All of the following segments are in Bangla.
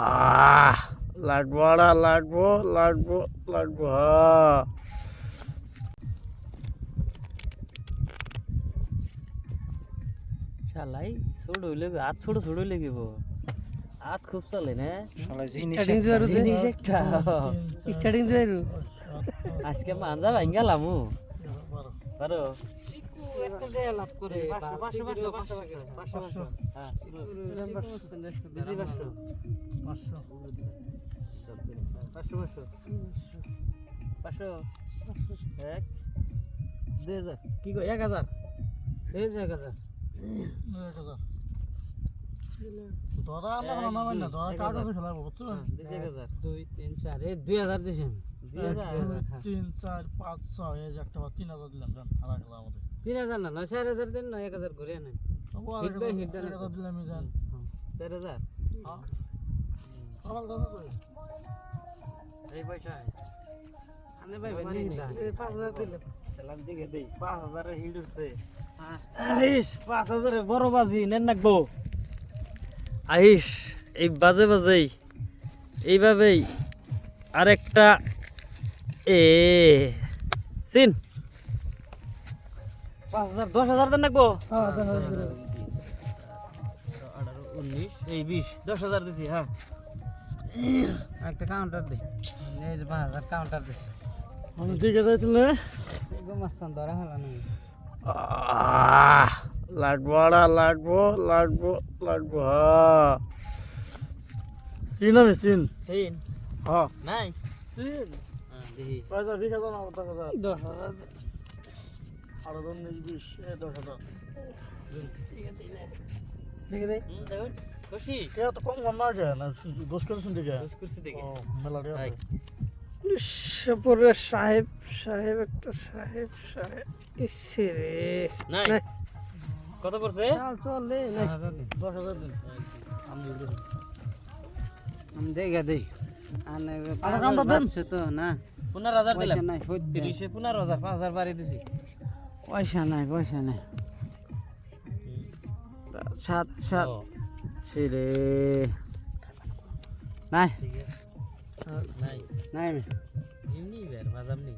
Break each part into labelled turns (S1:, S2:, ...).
S1: আহ লাগবো আড়া লাগবো লাগবো লাগবো হ্যাঁ শালাই ছোট হইলে হাত ছোট ছোট হইলে গেব হাত খুব চলে না?
S2: স্টার্টিং জোয়ারু
S1: জিনিস একটা।
S2: স্টার্টিং জোয়ারু
S1: আজকে মাঞ্জা ভাঙ্গা লামু। পারো। পাঁচশো। এক দুই হাজার কি কয় এক হাজার
S2: ধরা আমরা নামাই না ধরা কাগজে খেলাবো বুঝছ
S1: হ্যাঁ, দিছি এক হাজার
S3: দুই তিন চার এই দুই হাজার দিছি আমি
S1: দুই হাজার
S2: তিন চার পাঁচ ছয় এই যে একটা বার তিন হাজার দিলাম জান খেলা আমাদের
S3: তিন হাজার না নয় চার হাজার দিন নয় এক হাজার ঘুরে
S2: দিলাম
S1: চার হাজার।
S2: আছে।
S1: এই পয়সা।
S3: আনে ভাই ভাই পাঁচ হাজার দিলে।
S1: সালাম দিকে দেই পাঁচ হাজারের হিট উঠছে। আহিস পাঁচ বড় বাজি নেন নাকবো এই বাজে বাজেই এইভাবেই আরেকটা এ চিন। পাঁচ হাজার দশ হাজার দেন আঠারো উনিশ এই বিশ দশ হাজার দিছি হ্যাঁ
S3: একটা কাউন্টার দে। এই যে পাঁচ হাজার কাউন্টার দিছি
S1: আমি ঠিক আছে তুলে
S3: একদম মাস্তান ধরা হলো না।
S1: লাগবো আড়া লাগবো লাগবো লাগবো হ্যাঁ। চিন আমি চিন
S3: চেইন
S1: হ্যাঁ।
S3: নাই?
S1: চিন
S3: দেখি।
S1: পয়সা বিশ হাজার না দশ হাজার।
S3: দশ হাজার
S1: আরও বিশ দশ হাজার। খুশি? কম না
S3: করছি দেখি।
S1: মেলা
S2: সাহেব সাহেব একটা সাহেব সাহেব ইসে রে।
S3: নাই। কত পড়ছে?
S2: চল
S3: দশ হাজার দিন।
S1: আমি
S3: দেই। আনে
S2: আরে কাউন্টার দেন।
S3: বাড়ছে তো না।
S1: পনেরো হাজার দিলাম।
S3: নাই হইতে
S1: তিরিশে পনেরো হাজার পাঁচ হাজার বাড়ি দিছি।
S3: পয়সা নাই পয়সা নাই। সাত সাত ছেলে নাই।
S1: নাই।
S3: নাই আমি।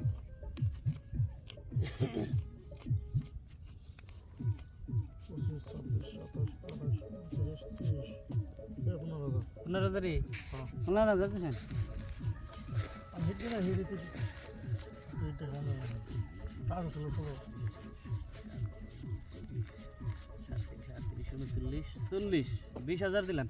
S2: পনেরো
S1: হাজারই
S3: পনেরো হাজার দিছেন
S2: কাগজ হলো ষোলো
S1: সাতত্রিশ উনচল্লিশ চল্লিশ বিশ হাজার দিলাম।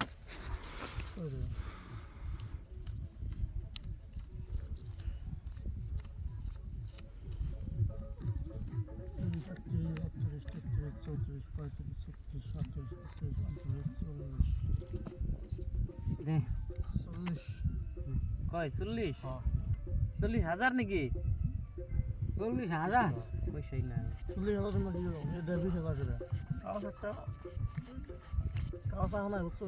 S1: কয় চল্লিশ?
S2: হ্যাঁ।
S1: চল্লিশ হাজার নাকি?
S3: চল্লিশ হাজার?
S1: পয়সাই না
S2: চল্লিশ হাজার জন্য দিয়ে দেবো এটা বিশ হাজার করে। কাগজ একটা কাগজ আহ নাই বুঝছ?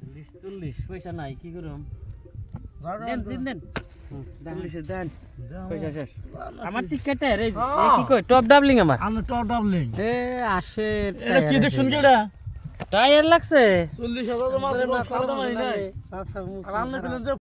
S1: চল্লিশ চল্লিশ পয়সা নাই কি করুম? দেন চিন দেন। চল্লিশের দেন।
S2: দেন।
S1: পয়সা শেষ। আমার টিকেটটা রে কি কয় টপ ডাবলিং আমার?
S2: আমি টপ ডাবলিং
S3: এ আসে
S2: এটা কি দেখছুন কি এটা?
S1: টায়ার লাগছে।
S2: চল্লিশ হাজার মাছ
S3: মাথা
S2: নাই। আর রান্না করলেন যে